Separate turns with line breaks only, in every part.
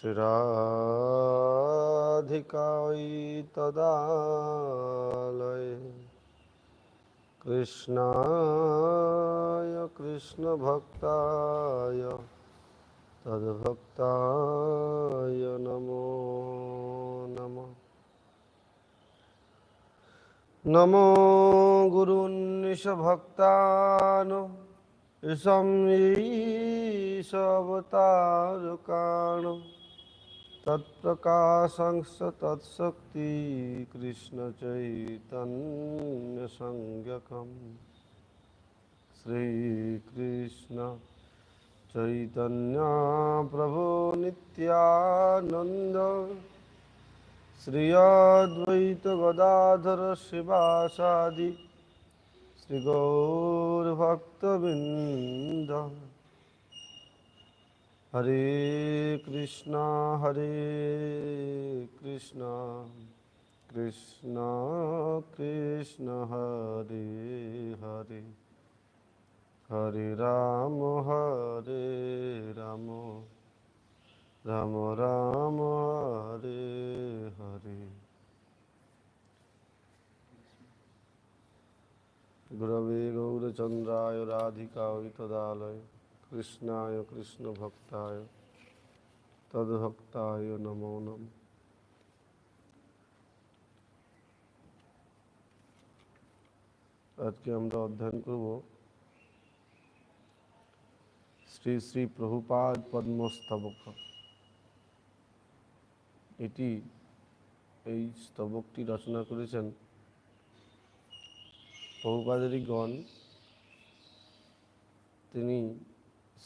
श्रीराधिकायै तदालय कृष्णाय कृष्णभक्ताय तद्भक्ताय नमो नमः नमो गुरुन्निशभक्तान् ईशं ईशवतारकाण তৎপ্রকাশংস তৎশক্তি কৃষ্ণচৈতন্যসংজ্ঞকম শ্রীকৃষ্ণ চৈতন্য প্রভু নিত্যানন্দ শ্রী অদ্বৈত গদাধর শিবাসাদি শ্রীগৌরভক্তবৃন্দ হরে কৃষ্ণ হরে কৃষ্ণ কৃষ্ণ কৃষ্ণ হরে হরে হরে রাম হরে রাম রাম রাম হরে হরে গুরবে গৌরচন্দ্রায় রাধিকা ওই তদালয় কৃষ্ণায় কৃষ্ণ ভক্তায় তদ্ভক্তায় নমো নম আজকে আমরা অধ্যয়ন করব শ্রী শ্রী প্রভুপাদ পদ্মস্তবক এটি এই স্তবকটি রচনা করেছেন প্রভুপাদেরই গণ তিনি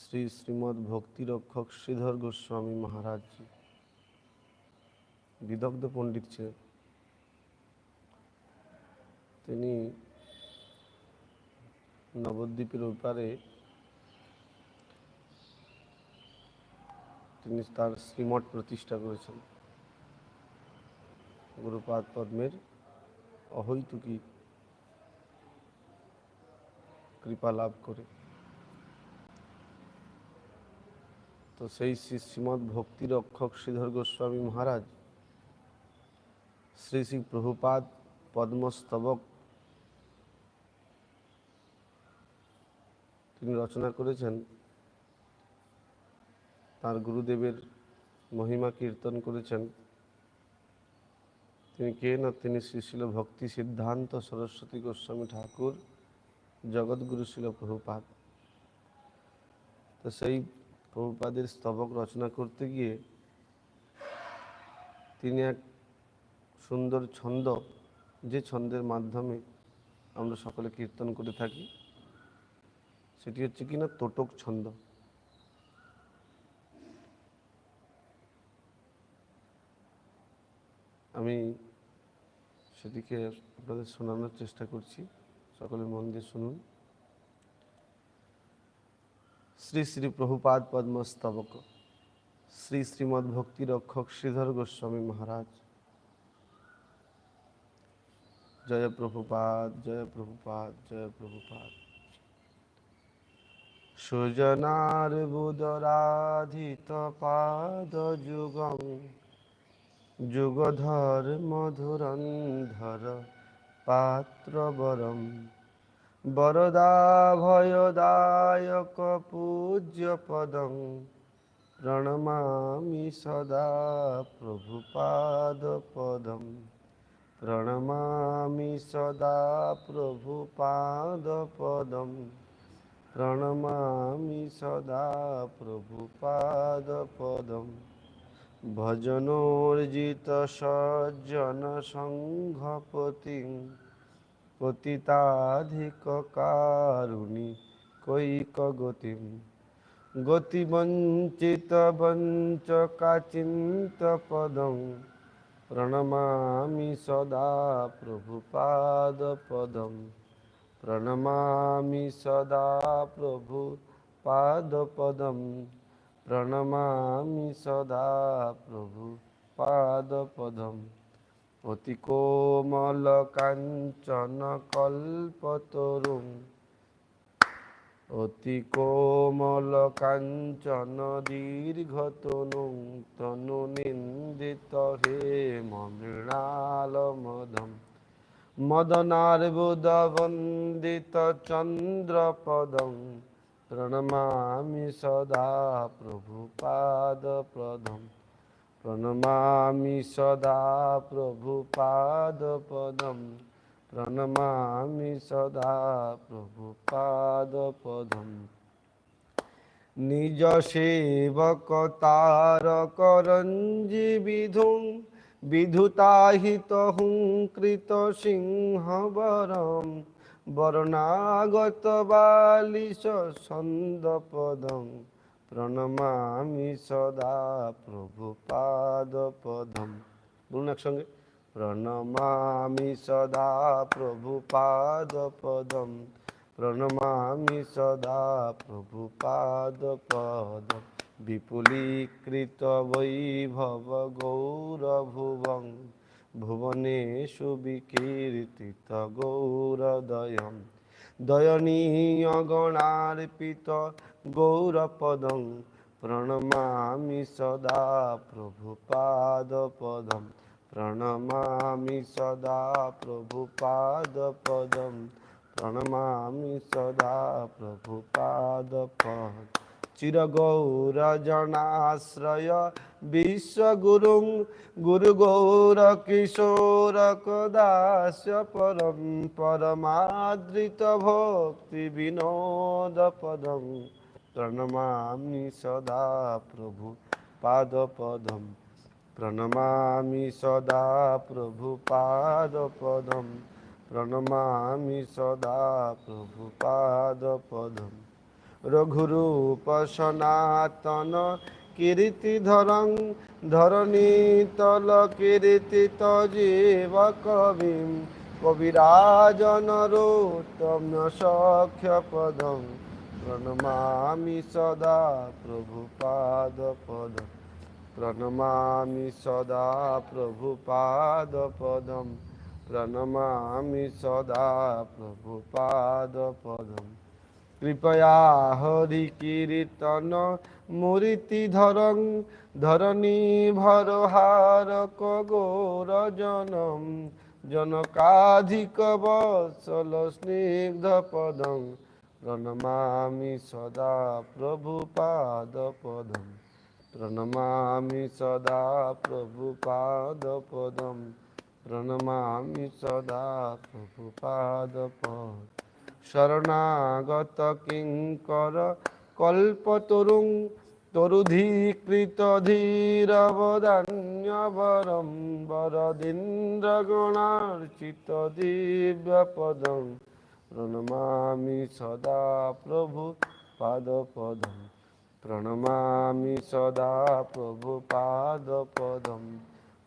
শ্রী শ্রীমদ ভক্তিরক্ষক শ্রীধর গোস্বামী মহারাজ বিদগ্ধ পণ্ডিত ছিলেন তিনি নবদ্বীপের ওপারে তিনি তার শ্রীমঠ প্রতিষ্ঠা করেছেন গুরুপাদ পদ্মের অহৈতুকী কৃপা লাভ করে তো সেই শ্রী শ্রীমৎ ভক্তিরক্ষক শ্রীধর গোস্বামী মহারাজ শ্রী শ্রী প্রভুপাদ পদ্মস্তবক তিনি রচনা করেছেন তার গুরুদেবের মহিমা কীর্তন করেছেন তিনি কে না তিনি শ্রীশিল ভক্তি সিদ্ধান্ত সরস্বতী গোস্বামী ঠাকুর জগৎগুরু শিল প্রভুপাদ তো সেই প্রভুপাদের স্তবক রচনা করতে গিয়ে তিনি এক সুন্দর ছন্দ যে ছন্দের মাধ্যমে আমরা সকলে কীর্তন করে থাকি সেটি হচ্ছে কিনা তোটক ছন্দ আমি সেটিকে আপনাদের শোনানোর চেষ্টা করছি সকলে মন দিয়ে শুনুন শ্রী শ্রী প্রভুপাদ পদ্মস্তবক শ্রী শ্রীমদ্ ভক্তিরক্ষক শ্রীধর গোস্বামী মহারাজ জয় প্রভুপাদ জয় প্রভুপাদ জয় প্রভুপাদ সুজনার বুদরাধিত পাদ যুগম যুগধর মধুরন্ধর পাত্রবরম বরদাভয়দায়ক পূজ্যপদং প্রণমামি সদা প্রভুপাদপদম প্রণমামি সদা প্রভুপাদপদম প্রণমামি সদা প্রভুপাদপদম ভজনোর্জিত সজ্জন সংঘপতিং পতিতাধিক কারুণি কৈক গতিম গতিবঞ্চিত বঞ্চকাচিন্ত পদম প্রণমামি সদা প্রভুপাদ পদম প্রণমামি সদা প্রভু পাদপদম প্রণমামি সদা প্রভু পাদপদম অতি কোমল কাঞ্চন কল্পতরুম অতি কোমল কাঞ্চন দীর্ঘতনু তনু নিন্দিত হে মৃণালমদম মদনার্বুদ বন্দিত চন্দ্রপদম প্রণমামি সদা প্রভুপাদপ্রদম প্রণমামি সদা প্রভু পাদ পদম প্রণমামি সদা প্রভু পাদ পদম নিজ সেবক তার করঞ্জি বিধু বিধুতাহিত হুঙ্কৃত সিংহ বরম বরণাগত বালিশ পদম প্রণমামি সদা প্রভু পাদ পদম বলুন একসঙ্গে প্রণমামি সদা প্রভু পাদ পদম প্রণমামি সদা প্রভু পাদ পদম বিপুলীকৃত বৈভব গৌরভুবং ভুবনেষু বিকীর্তিত গৌরদয়ম দয়নীয় গণার্পিত গৌরপদং প্রণমামি সদা প্রভুপাদপদম প্রণমামি সদা প্রভুপাদপদম প্রণমামি সদা প্রভুপাদপদ জনাশ্রয় চিরগৌরজনাশ্রয় গুরু গৌর কিশোর কদাস পরম পরমাদৃত ভক্তি বিনোদ পদম প্রণমামি সদা প্রভু পাদ পদম প্রণমামি সদা প্রভু পাদ পদম প্রণমামি সদা প্রভু পাদ পদম রঘুরূপ সনাতন কীর্তি ধরং ধরণী তল কীর্তি তীব কবি কবিরাজন কবিম সখ্য সখ্যপদম প্রণমামি সদা প্রভু পাদ পদ প্রণমামি সদা প্রভু পাদ প্রভুপাদপদম প্রণমামি সদা প্রভু পাদ পদম কৃপয়া হরি কীর্তন মূর্তি ধরং ধরণী ভরহারক গৌর জনম জনকাধিক বৎসল স্নিগ্ধ পদং প্রণমামি সদা প্রভু পাদ পদম প্রণমামি সদা প্রভু পাদ পদম প্রণমামি সদা প্রভু পাদ পদ শরণাগত কিঙ্কর কল্প কল্পতরুং তরুধীকৃত ধীর ধীরবদান্যবরম দিব্য দিব্যপদং প্রণমামি সদা প্রভু পাদ পাদপদম প্রণমামি সদা প্রভু পাদ পাদপদম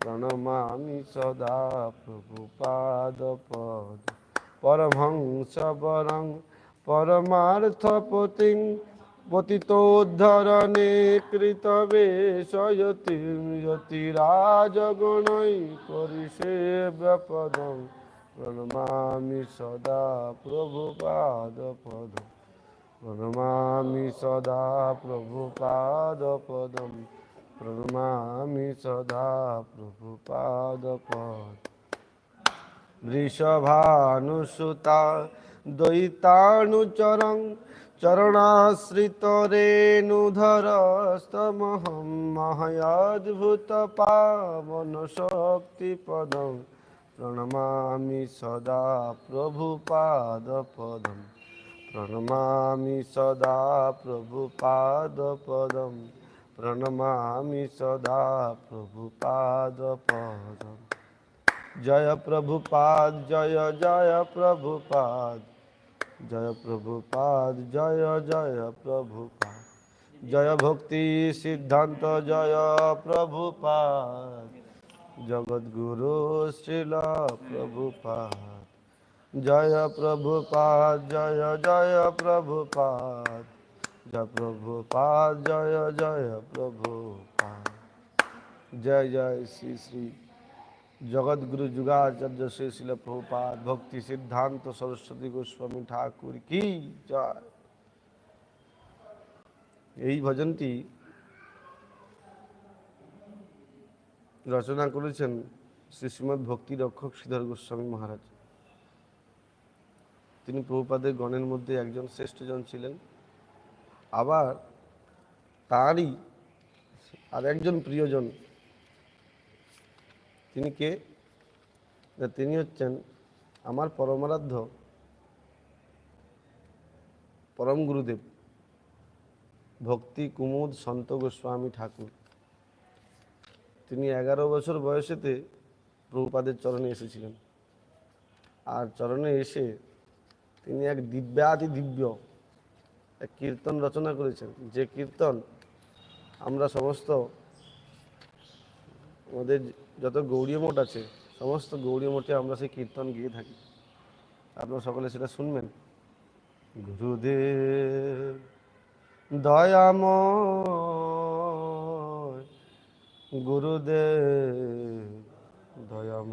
প্রণমামি সদা প্রভু পাদ পাদপদম পরমংসবরং পরমার্থপতিং পতিতোদ্ধরণে কৃতবেশয়তিরাজগণৈ করিষে ব্যাপদং প্রণমামি সদা পদ প্রণমামি সদা পদম প্রণমামি সদা পদ वृषभानुसुता द्वैतानुचरं चरणाश्रितरेणुधरस्तमहं महयाद्भुतपावनशक्तिपदं प्रणमामि सदा प्रभुपादपदं प्रणमामि सदा प्रभुपादपदं प्रणमामि सदा प्रभुपादपदम् जय प्रभुपाद जय जय प्रभुपाद जय प्रभुपाद जय जय प्रभुपाद जय भक्ति सिद्धांत जय प्रभुपाद जगद्गुरु शिला प्रभुपाद जय प्रभुपाद जय जय प्रभुपाद जय प्रभुपाद जय जय प्रभुपाद जय जय श्री श्री জগৎগুরু যুগাচার্য শ্রী শিল প্রভুপাত ভক্তি সিদ্ধান্ত সরস্বতী গোস্বামী ঠাকুর কি জয় এই ভজনটি রচনা করেছেন শ্রী শ্রীমৎ ভক্তি রক্ষক শ্রীধর গোস্বামী মহারাজ তিনি প্রভুপাদের গণের মধ্যে একজন শ্রেষ্ঠজন ছিলেন আবার তারই আর একজন প্রিয়জন তিনি কে তিনি হচ্ছেন আমার পরমারাধ্য পরম গুরুদেব ভক্তি কুমুদ সন্ত গোস্বামী ঠাকুর তিনি এগারো বছর বয়সেতে প্রভুপাদের চরণে এসেছিলেন আর চরণে এসে তিনি এক দিব্যাতি দিব্য এক কীর্তন রচনা করেছেন যে কীর্তন আমরা সমস্ত আমাদের যত গৌরী মঠ আছে সমস্ত গৌরী মঠে আমরা সেই কীর্তন গিয়ে থাকি আপনারা সকলে সেটা শুনবেন গুরুদেব দয়াম গুরুদেব দয়াম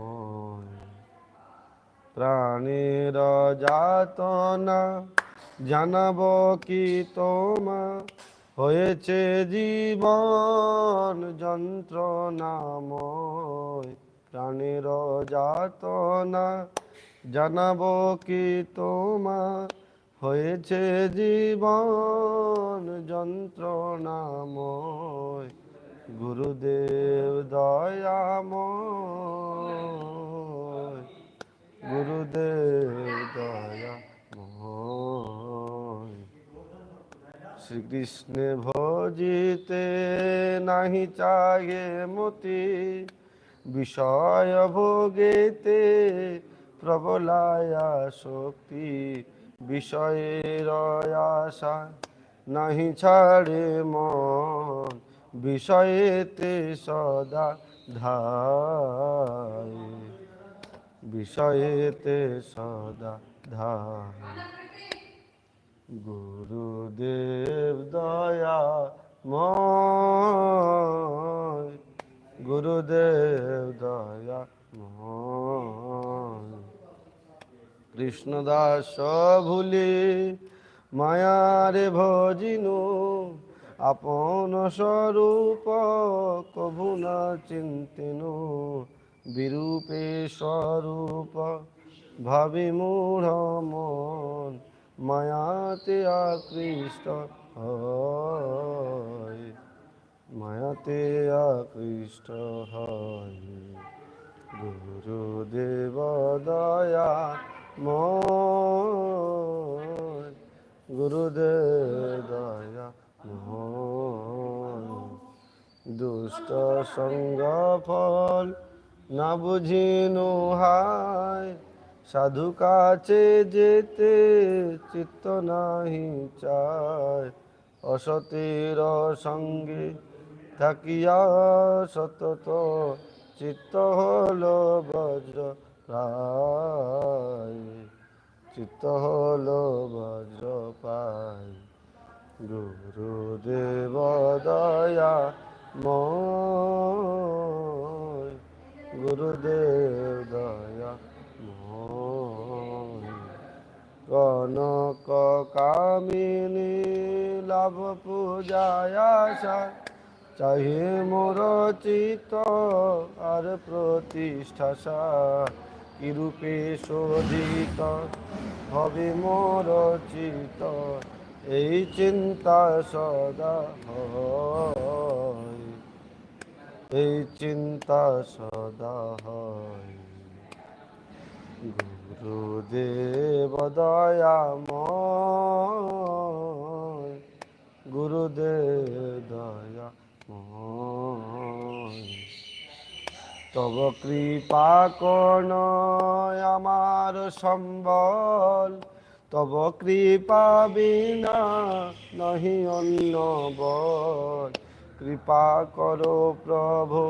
প্রাণীর যাতনা জানাব কি তোমা হয়েছে জীবন যন্ত্রণাময় প্রাণের যাতনা জানাবো কি তোমার হয়েছে জীবন যন্ত্রণাময় গুরুদেব দয়াম শ্রীকৃষ্ণে ভজিতে নাহি চাগে মতি বিষয় ভোগেতে প্রবলায়া শক্তি বিষয়ের আশা নাহি ছাড়ে মন বিষয়েতে সদা ধা বিষয়েতে সদা ধা গুরুদেব দয়া ময় গুরুদেব দয়া ময় কৃষ্ণদাস ভুলি মায়ারে ভজিনু আপন স্বরূপ কভু না চিন্তিনু বিরূপে স্বরূপ ভাবি মূঢ় মন मया ते आकृष्ट हाय मया ते आकृष्ट हाय गुरुदेव दया मोय गुरुदेव दया मोय दुष्ट संग फल न नु हाय সাধু কাছে যেতে চিত্ত নাহি চায় অসতের সঙ্গে থাকিয়া সতত চিত্ত হল বজ্র পায় চিত্ত হল বজ্র পায় গুরুদেব দয়া ম গুরুদেব দয়া কনক কামিনী লাভ পূজায়াশা চাহি মোর চিত আর প্রতিষ্ঠা কিরূপে শোধিত হবে মোর চিত এই চিন্তা সদা হয় এই চিন্তা সদা হয় গুরুদেব দয়াময় গুরুদেব দয়াময় তব কৃপা কণ আমার সম্বল তব কৃপা বিনা নহি অন্য বল কৃপা করো প্রভু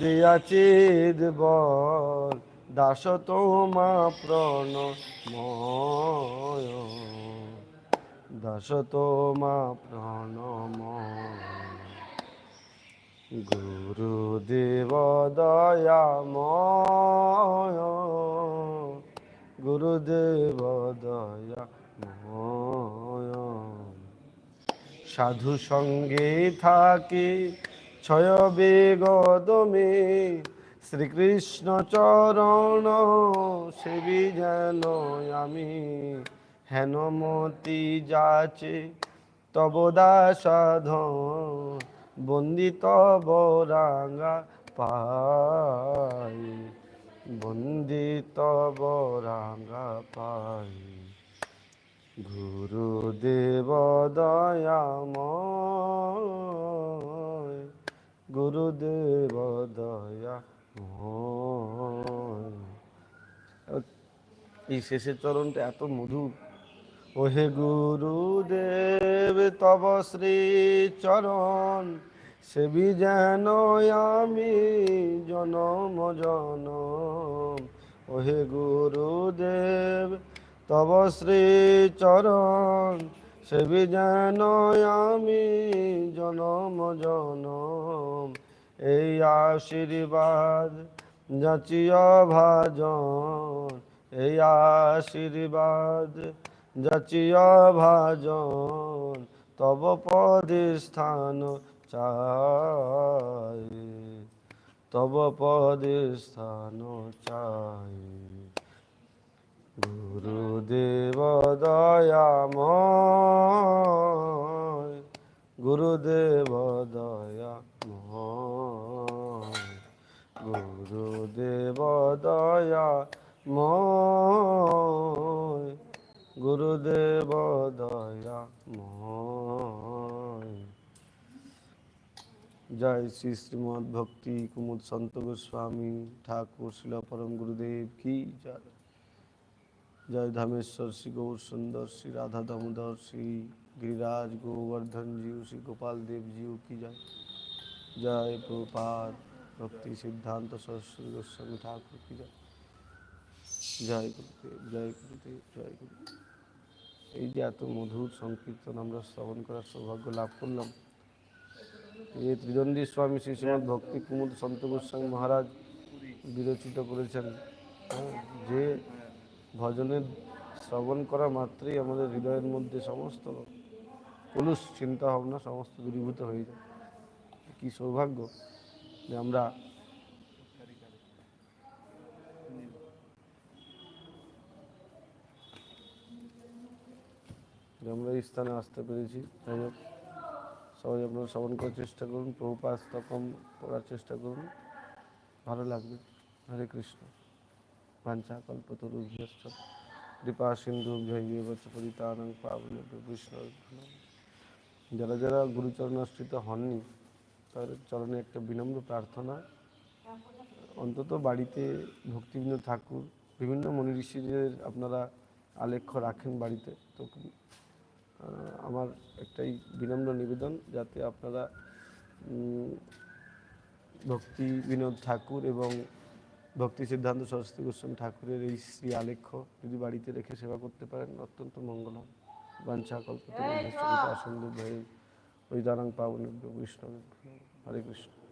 দিয়াচিদ বল দাস তোমা প্রণ দাস তোমা প্রণ গুরুদেব দয়া দয়াময় গুরুদেব দয়াময় সাধু সঙ্গে থাকি ছয় বেগদমে শ্রীকৃষ্ণ চরণ সেবি যেন আমি হেন মতি যাচে তব দাসাধ বন্দিত বরাঙ্গা পাই বন্দিত বরাঙ্গা পাই গুরুদেব দয়াম গুরুদেব দয়া এই শেষের চরণটা এত মধুর ওহে গুরুদেব তব শ্রী চরণ সেবি যেন আমি জনম জনম ওহে গুরুদেব তব শ্রী চরণ সেবি যেন আমি জনম জনম এই আশীর্বাদ যাচিয়া ভাজন এই আশীর্বাদ যাচিয়া ভাজন তব পদিস্থান চাই তব পদিস্থান চাই গুরুদেব দয়াম গুরুদেব দয়া गुरुदेव दया गुरुदेव दया मय श्री श्रीमद भक्ति कुमुद संत गोस्वामी ठाकुर शिल परम गुरुदेव की जय जय धामेश्वर श्री गौर सुंदर श्री राधा दामोदर श्री गिरिराज गोवर्धन जी श्री गोपाल देव जी की जय জয় প্রপাত ভক্তি সিদ্ধান্ত সরস্বতী গোস্বামী ঠাকুর কি জয় জয় গুরুদেব জয় গুরুদেব জয় গুরুদেব এই যে এত মধুর সংকীর্তন আমরা শ্রবণ করার সৌভাগ্য লাভ করলাম এই ত্রিদন্দী স্বামী শ্রী শ্রীমদ ভক্তি কুমুদ সন্ত গোস্বামী মহারাজ বিরচিত করেছেন যে ভজনের শ্রবণ করা মাত্রই আমাদের হৃদয়ের মধ্যে সমস্ত পুলুষ চিন্তা ভাবনা সমস্ত দূরীভূত হয়ে যায় কি সৌভাগ্য যে আমরা যে আমরা এই স্থানে আসতে পেরেছি যাই হোক সবাই আপনারা শ্রবণ করার চেষ্টা করুন প্রভুপাত স্তকম পড়ার চেষ্টা করুন ভালো লাগবে হরে কৃষ্ণ ভাঞ্চা কল্পতরু কৃপা সিন্ধু পরিতানং পাবন যারা যারা গুরুচরণাশ্রিত হননি তার চরণে একটা বিনম্র প্রার্থনা অন্তত বাড়িতে ভক্তিবিনোদ ঠাকুর বিভিন্ন মনি ঋষিদের আপনারা আলেখ্য রাখেন বাড়িতে তো আমার একটাই বিনম্র নিবেদন যাতে আপনারা ভক্তি বিনোদ ঠাকুর এবং ভক্তি সিদ্ধান্ত সরস্বতী গোস্বামী ঠাকুরের এই শ্রী আলেখ্য যদি বাড়িতে রেখে সেবা করতে পারেন অত্যন্ত মঙ্গল হয় বাঞ্ছা কল্পতে আসন্দু ভয় ওই দারাং পাবন বৈষ্ণব হরে কৃষ্ণ